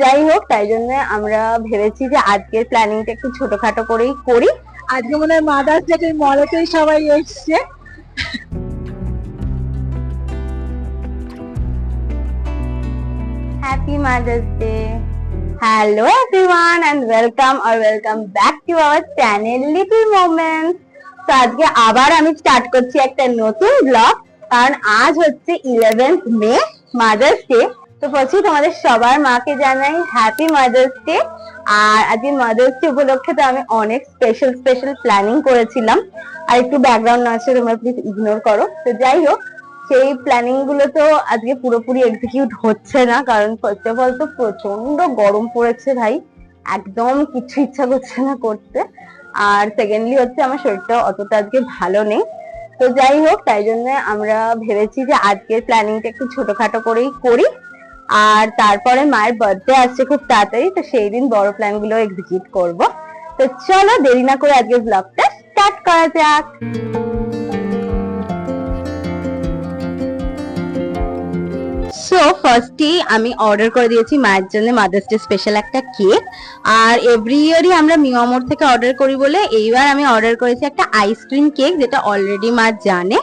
যাই হোক তাই জন্য আমরা ভেবেছি যে আজকের প্ল্যানিংটা একটু ছোটখাটো করেই করি আজকে মনে হয় মাদার্স ডে মলেতেই সবাই এসছে Happy Mother's Day. Hello, everyone, and welcome or welcome back to our channel, Little Moments. তো আজকে আবার আমি স্টার্ট করছি একটা নতুন ব্লগ কারণ আজ হচ্ছে ইলেভেন্থ মে মাদার্স ডে তো বলছি, তোমাদের সবার মাকে জানাই হ্যাপি মাদার্স ডে আর আজকে মাদার্স ডে উপলক্ষে তো আমি অনেক স্পেশাল স্পেশাল প্ল্যানিং করেছিলাম। আর একটু ব্যাকগ্রাউন্ড না আছে, তোমরা প্লিজ ইগনোর করো। তো যাই হোক, সেই প্ল্যানিংগুলো তো আজকে পুরোপুরি এক্সিকিউট হচ্ছে না। কারণ ফার্স্ট অফ অল তো প্রচণ্ড গরম পড়েছে ভাই। একদম কিছু ইচ্ছা করছে না করতে। আর সেকেন্ডলি হচ্ছে আমার শরীরটা অতটা আজকে ভালো নেই। তো যাই হোক, তাই জন্য আমরা ভেবেছি যে আজকের প্ল্যানিংটা একটু ছোটখাটো করেই করি। আর তারপরে মায়ের বার্থডে আসছে খুব তাড়াতাড়ি, তো সেই দিন বড় প্ল্যানগুলো এক্সিকিউট করব। তো চলো দেরি না করে আজকের ব্লগটা স্টার্ট করা যাক। সো ফার্স্টে আমি অর্ডার করে দিয়েছি মায়ের জন্য মাদার্স ডে স্পেশাল একটা কেক আর এভরি ইয়ারই আমরা মিয়ামোর থেকে অর্ডার করি বলে এইবার আমি অর্ডার করেছি একটা আইসক্রিম কেক যেটা অলরেডি মা জানে।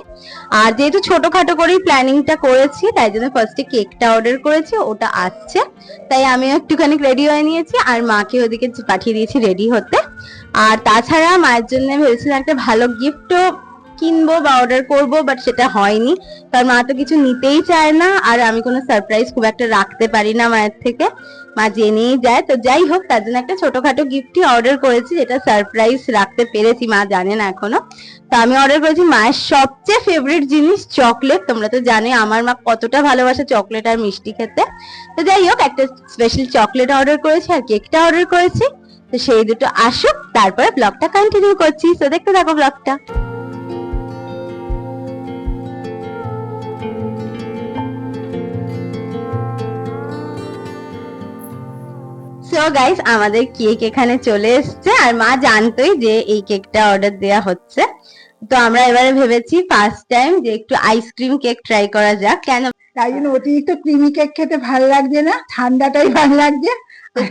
আর যেহেতু ছোটখাটো করেই প্ল্যানিংটা করেছি, তাই জন্য ফার্স্টে কেকটা অর্ডার করেছি, ওটা আসছে। তাই আমি একটুখানি রেডি হয়ে নিয়েছি, আর মাকে ওদিকে পাঠিয়ে দিয়েছি রেডি হতে। আর তাছাড়া মায়ের জন্য ভেবেছিলাম একটা ভালো গিফটও কিনবো বা অর্ডার করব বাট সেটা হয়নি। কারণ মা তো কিছু নিতেই চায় না, আর আমি কোনো সারপ্রাইজ খুব একটা রাখতে পারি না মায়ের থেকে। মা জেনেই যায়। তো যাই হোক, তার জন্য একটা ছোটখাটো গিফটই অর্ডার করেছি, যেটা সারপ্রাইজ রাখতে পেরেছি, মা জানে না এখনও। তো আমি অর্ডার করেছি মায়ের সবচেয়ে ফেভারিট জিনিস চকলেট তোমরা তো জানোই, আমার মা কতটা ভালোবাসে চকলেট আর মিষ্টি খেতে। তো যাই হোক, একটা স্পেশাল চকলেট অর্ডার করেছি আর কেকটা অর্ডার করেছি। তো সেই দুটো আসুক, তারপরে ব্লগটা কন্টিনিউ করছি। তো দেখতে থাকো ব্লগটা গাইস আমাদের কেক এখানে চলে এসেছে আর মা জানতোই যে এই কেকটা অর্ডার দেয়া হচ্ছে। তো আমরা এবারে ভেবেছি ফার্স্ট টাইম যে একটু আইসক্রিম কেক ট্রাই করা যাক। কেন? তাই জন্য অতিরিক্ত ক্রিমি কেক খেতে ভালো লাগছে না ঠান্ডাটাই ভালো লাগছে।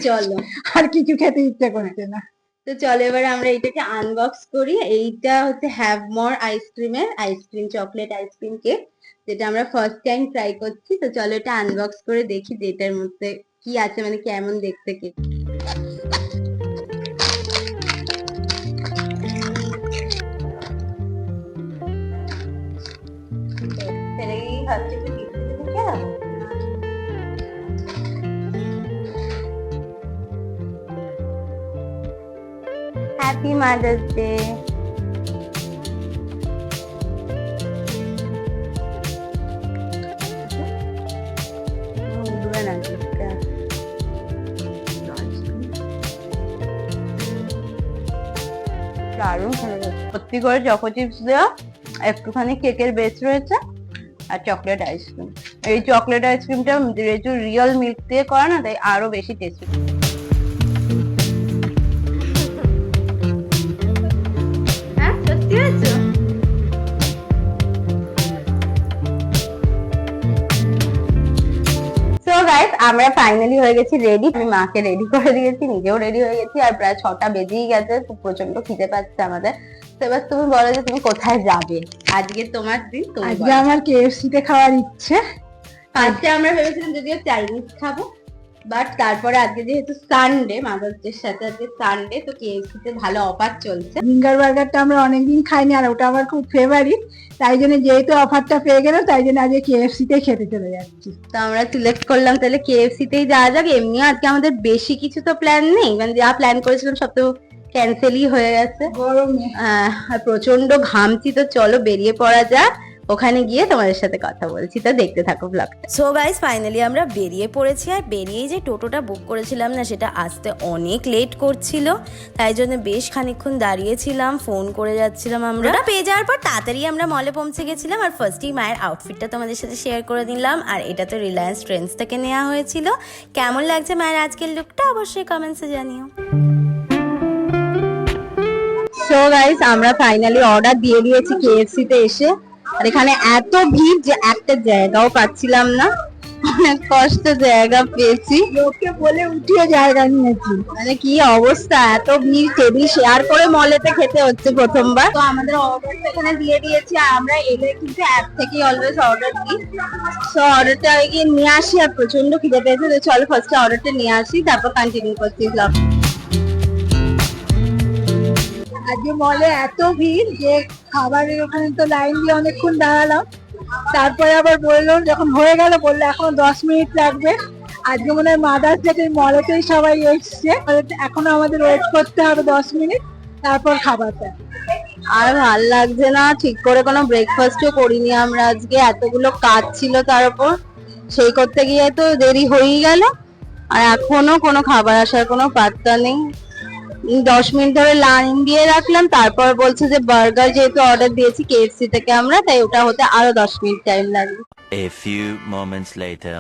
চলো। আর কিছু খেতে ইচ্ছা করছে না। তো চলো এবার আমরা এটাকে আনবক্স করি। এইটা হচ্ছে হ্যাভ মোর আইসক্রিমের আইসক্রিম চকলেট আইসক্রিম কেক যেটা আমরা ফার্স্ট টাইম ট্রাই করছি। তো চলো এটা আনবক্স করে দেখি যে এটার মধ্যে কি আছে মানে কেমন দেখতে কেক Happy উড়বে না কেকটা। দারুণ। সত্যি করে চকো চিপস দেওয়া, একটুখানি কেকের বেস রয়েছে, আর চকলেট আইসক্রিম এই চকলেট আইসক্রিমটা যেহেতু রিয়েল মিল্ক দিয়ে করা না, তাই আরও বেশি টেস্টি আমরা ফাইনালি হয়ে গেছি রেডি আমি মাকে রেডি করে দিয়েছি নিজেও রেডি হয়ে গেছি আর প্রায় ছটা বেজেই গেছে প্রচণ্ড খিদে পাচ্ছে আমাদের। তো এবার তুমি বলো যে তুমি কোথায় যাবে? আজকে তোমার দিন আজকে আমার কেএফসি তে খাওয়ার ইচ্ছে। আজকে আমরা ভেবেছিলাম যদিও চাইনিজ খাব বাট তারপরে আজকে যেহেতু সানডে মাদার্স সাথে আজকে সানডে তো কেএফসি তে ভালো অফার চলছে। ফিঙ্গার বার্গারটা আমরা অনেকদিন খাইনি আর ওটা আমার খুব ফেভারিট তাই জন্য যেহেতু অফারটা পেয়ে গেল তাই জন্য আজকে কেএফসি তে খেতে চলে যাচ্ছি। তো আমরা সিলেক্ট করলাম তাহলে কেএফসি তেই যাওয়া যাক। এমনিও আজকে আমাদের বেশি কিছু তো প্ল্যান নেই মানে যা প্ল্যান করেছিলাম সব তো ক্যান্সেলই হয়ে গেছে। গরমে। প্রচণ্ড ঘামছি তো চলো বেরিয়ে পড়া যাক। ওখানে গিয়ে তোমাদের সাথে কথা বলছি তো দেখতে থাকো ব্লগটা সো গাইস ফাইনালি আমরা বেরিয়ে পড়েছি আর বেরিয়েই যে টোটোটা বুক করেছিলাম না সেটা আসতে অনেক লেট করছিল তাই জন্য বেশ খানিকক্ষণ দাঁড়িয়েছিলাম ফোন করে যাচ্ছিলাম আমরা। পেয়ে যাওয়ার পর তাড়াতাড়ি আমরা মলে পৌঁছে গেছিলাম আর ফার্স্টেই মায়ের আউটফিটটা তোমাদের সাথে শেয়ার করে দিলাম আর এটা তো রিলায়েন্স ট্রেন্ডস থেকে নেওয়া হয়েছিল। কেমন লাগছে মায়ের আজকের লুকটা অবশ্যই কমেন্টসে জানিও। সো গাইস আমরা ফাইনালি অর্ডার দিয়ে দিয়েছি কেএফসি তে এসে। আর এখানে এত ভিড় যে একটা জায়গাও পাচ্ছিলাম না। অনেক কষ্ট জায়গা পেয়েছি। লোককে বলে উঠিয়ে জায়গা নিয়েছি। মানে কি অবস্থা? এত ভিড় টেবিল শেয়ার করে মলেতে খেতে হচ্ছে প্রথমবার। তো আমাদের অর্ডারটা এখানে দিয়ে দিয়েছি আর আমরা এলে কিন্তু অ্যাপ থেকেই অলওয়েজ অর্ডার দিই। সো অর্ডারটা গিয়ে নিয়ে আসি আর প্রচণ্ড খিদে পেয়েছে তো চলো ফার্স্টে অর্ডারটা নিয়ে আসি তারপর কন্টিনিউ করছি vlog। আজকে মলে এত ভিড় যে খাবারের ওখানে তো লাইন দিয়ে অনেকক্ষণ দাঁড়ালাম। তারপরে আবার বলল, যখন হয়ে গেল, বলল, এখন দশ মিনিট লাগবে। আজকে মনে হয় মাদার্স ডে মলেতেই সবাই এসছে। এখনও আমাদের ওয়েট করতে হবে দশ মিনিট, তারপর খাবারটা আর ভালো লাগছে না, ঠিক করে কোনো ব্রেকফাস্টও করিনি আমরা আজকে। এতগুলো কাজ ছিল তার উপর সেই করতে গিয়ে তো দেরি হয়েই গেল। আর এখনও কোনো খাবার আসার কোনো পাত্তা নেই। দশ মিনিট ধরে লাইন দিয়ে রাখলাম তারপর বলছে যে বার্গার যেহেতু অর্ডার দিয়েছি কেএফসি থেকে আমরা তাই ওটা হতে আরও দশ মিনিট টাইম লাগবে A few moments later.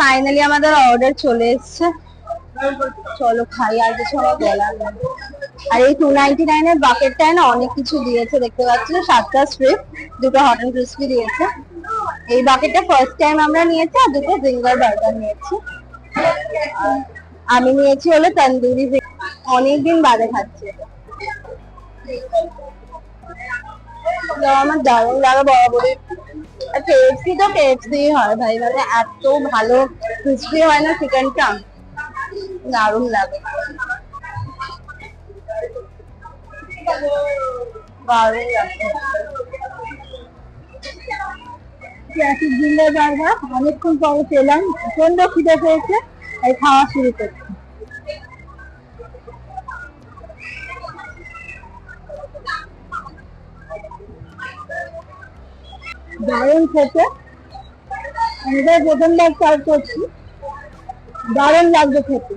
Finally আমাদের অর্ডার চলে এসেছে চলো খাই আর কিছু আমার বলার। আর এই টু নাইনটি নাইনের বাকেটটায় না অনেক কিছু দিয়েছে, দেখতে পাচ্ছ? সাতটা স্ট্রিপ দুটো হট অ্যান্ড ক্রিসপি দিয়েছে। এই বাকেটটা ফার্স্ট টাইম আমরা নিয়েছি আর দুটো জিঙ্গার বার্গার নিয়েছি। আমি নিয়েছি হলো তন্দুরি অনেকদিন বাদে খাচ্ছি। আমার দারুণ লাগে বরাবরই। কেএফসি তো কেএফসি হয় ভাই মানে এত ভালো ক্রিসপি হয় না চিকেনটা দারুণ লাগে। অনেকক্ষণ পরে পেলাম প্রচণ্ড খিদে পেয়েছে তাই খাওয়া শুরু করছি দারুণ খেতে আমি প্রথমবার ট্রাই করছি দারুণ লাগছে খেতে।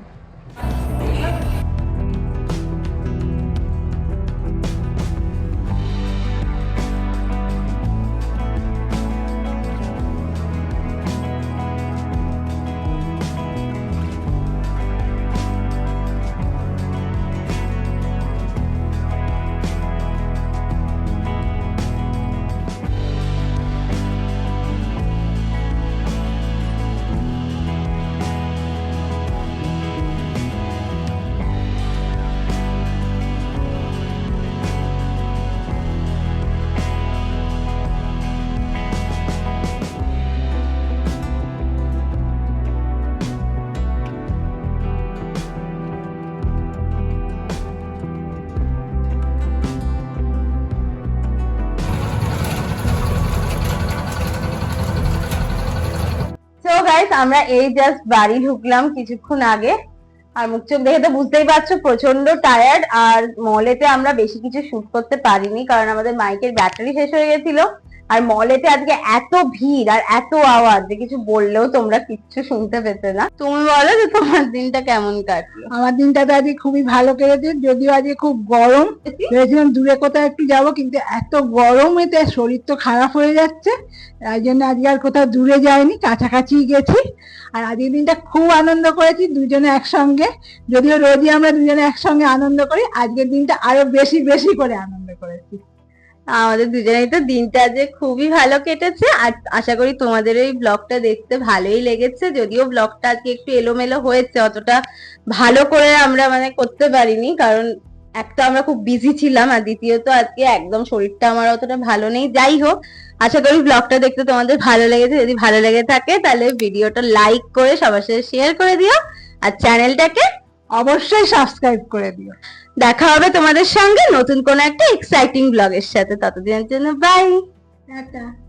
আমরা এই জাস্ট বাড়ি ঢুকলাম কিছুক্ষণ আগে। আর মুখ চোখ দেখে তো বুঝতেই পারছ প্রচণ্ড টায়ার্ড আর মলেতে আমরা বেশি কিছু শুট করতে পারিনি, কারণ আমাদের মাইকের ব্যাটারি শেষ হয়ে গেছিল। আর মলেতে আজকে এত ভিড় আর এত আওয়াজ যে কিছু বললেও তোমরা কিচ্ছু শুনতে পেতে না। তুমি বলো যে তোমার দিনটা কেমন কাটলো? আমার দিনটা তো আজকে খুবই ভালো কেটেছে, যদিও আজকে খুব গরম। ভেবেছিলাম দূরে কোথাও একটু যাব, কিন্তু এত গরমেতে শরীর তো খারাপ হয়ে যাচ্ছে। তাই জন্য আজকে আর কোথাও দূরে যাইনি, কাছাকাছি গেছি। আর আজকের দিনটা খুব আনন্দ করেছি দুজনে একসঙ্গে। যদিও রোজই আমরা দুজনে একসঙ্গে আনন্দ করি, আজকের দিনটা আরও বেশি বেশি করে আনন্দ করেছি। আমাদের দুজনেই তো দিনটা আজকে খুবই ভালো কেটেছে। আর আশা করি তোমাদের এই ব্লগটা দেখতে ভালোই লেগেছে। যদিও ব্লগটা আজকে একটু এলোমেলো হয়েছে, অতটা ভালো করে আমরা মানে করতে পারিনি। কারণ একটা আমরা খুব বিজি ছিলাম, আর দ্বিতীয়ত আজকে একদম শরীরটা আমার অতটা ভালো নেই। যাই হোক, আশা করি ব্লগটা দেখতে তোমাদের ভালো লেগেছে। যদি ভালো লেগে থাকে, তাহলে ভিডিওটা লাইক করে, সবার সাথে শেয়ার করে দিও। আর চ্যানেলটাকে অবশ্যই সাবস্ক্রাইব করে দিও। দেখা হবে তোমাদের সঙ্গে নতুন কোন একটা এক্সাইটিং ব্লগের সাথে। ততদিনের জন্য বাই টাটা।